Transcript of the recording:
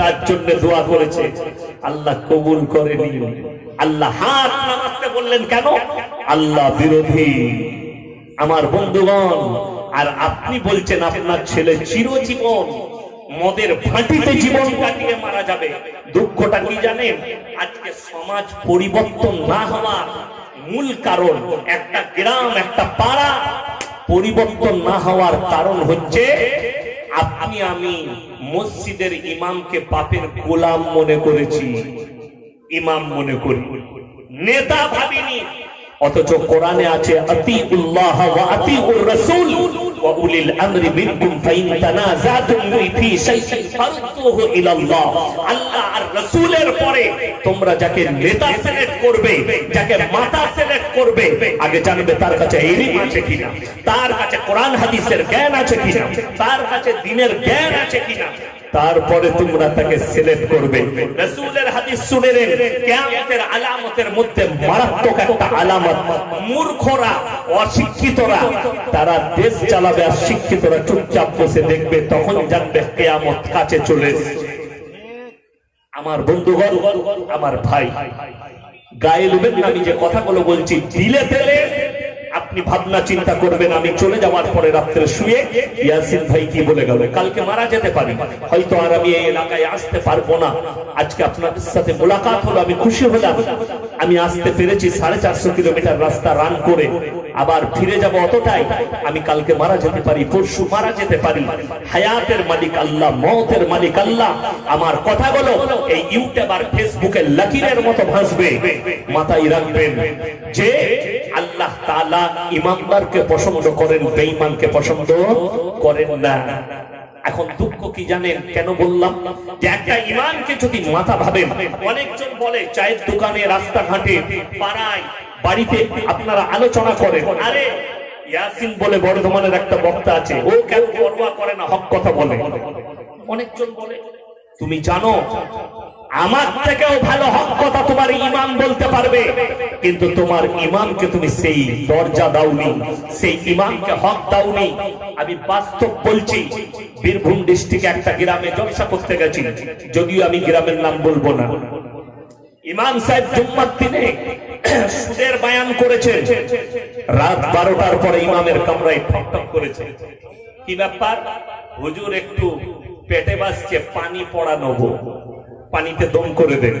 Better জন্য দোয়া করেছে। আল্লাহ কবুল করেনি আল্লাহ হাত নামাতে বললেন কেন? আল্লাহ বিরোধী। আমার বন্ধুগণ, আর আপনি বলছেন আপনার ছেলে চিরজীবন মদের ভাটিতে জীবন কাটিয়ে মারা যাবে। দুঃখটা কি জানেন? আজকে সমাজ পরিবর্তন না হওয়ার মূল কারণ একটা গ্রাম, একটা পাড়া পরিবর্তন না হওয়ার কারণ হচ্ছে আপনি আমি মসজিদের ইমামকে পাপের গোলাম মনে করেছি। ইমাম মনে করি। নেতা ভাবিনি। অথচ কোরআনে আছে আতি উল্লাহ আতি উর রাসূল। ওয়া উলিল আমরি মিনকুম ফাইন তানাযাতুম ফি শাইইন ফারুদ্দুহু ইলাল্লাহ আল্লাহ আর রাসূলের পরে তোমরা যাকে নেতা সিলেক্ট করবে, যাকে মাতা সিলেক্ট করবে, আগে জানবে তার কাছে ইলম আছে কিনা, তার কাছে কোরআন, হাদিসের জ্ঞান আছে কিনা, তার কাছে দ্বীনের জ্ঞান আছে কিনা। তারপরে তোমরা তাকে সিলেক্ট করবে। রাসূলের হাদিস শুনে নেন কিয়ামতের আলামতের মধ্যে মারাত্মক একটা আলামত। মূর্খরা, অশিক্ষিতরা, তারা দেশ চালাবে আর শিক্ষিতরা চুপচাপ বসে দেখবে, তখন জানবে কিয়ামত কাছে চলে আমার বন্ধুগণ, আমার ভাই গায়ে লুবেন আমি যে কথাগুলো বলছি, দিলে তেলে আপনি ভাবনা চিন্তা করবেন, আমি চলে যাওয়ার পরে রাত্রে শুয়ে ইয়াসিন ভাই কি বলে গেল, কালকে মারা যেতে পারি, হয়তো আর আমি এই এলাকায় আসতে পারব না। আজকে আপনাদের সাথে মোলাকাত হলো, আমি খুশি হলাম। আমি আসতে পেরেছি সাড়ে চারশো কিলোমিটার রাস্তা রান করে, আবার ফিরে যাব অতটাই। আমি কালকে মারা যেতে পারি, পরশু মারা যেতে পারি। হায়াতের মালিক আল্লাহ, মতের মালিক আল্লাহ, আমার কথা বলো, এই ইউটিউব আর ফেসবুকে লাকিরের মতো ভাসবে, মাথায় রাখবেন যে ইমানদারকে পছন্দ করেন পছন্দ করেন না। এখন দুঃখ কি জানেন? কেন বললাম? একটা ইমানকে যদি মাথা ভাবেন, অনেকজন বলে, চায়ের দোকানে, রাস্তাঘাটে, পাড়ায়, বাড়িতে আপনারা আলোচনা করেন, আরে ইয়াসিন বলে বর্ধমানের একটা বক্তা আছে, ও কেন করে না? হক কথা বলে। অনেকজন বলে, তুমি জানো আমার থেকেও ভালো হক কথা তোমার ইমাম বলতে পারবে। কিন্তু তোমার ইমামকে তুমি সেই দরজা দাওনি, সেই ইমামকে হক দাওনি। আমি বাস্তব বলছি, বীরভূম ডিস্ট্রিক্টে একটা গ্রামে জলসা করতে গেছি, যদিও আমি গ্রামের নাম বলব না। ইমাম সাহেব জুম্মার দিনে সুদের বায়ান করেছে। রাত বারোটার পরে ইমামের কামরায় ঠক ঠক করেছে। কি ব্যাপার? হুজুর একটু পেটে বাসছে পানি পড়া নেব। পানিতে দম করে দেবে।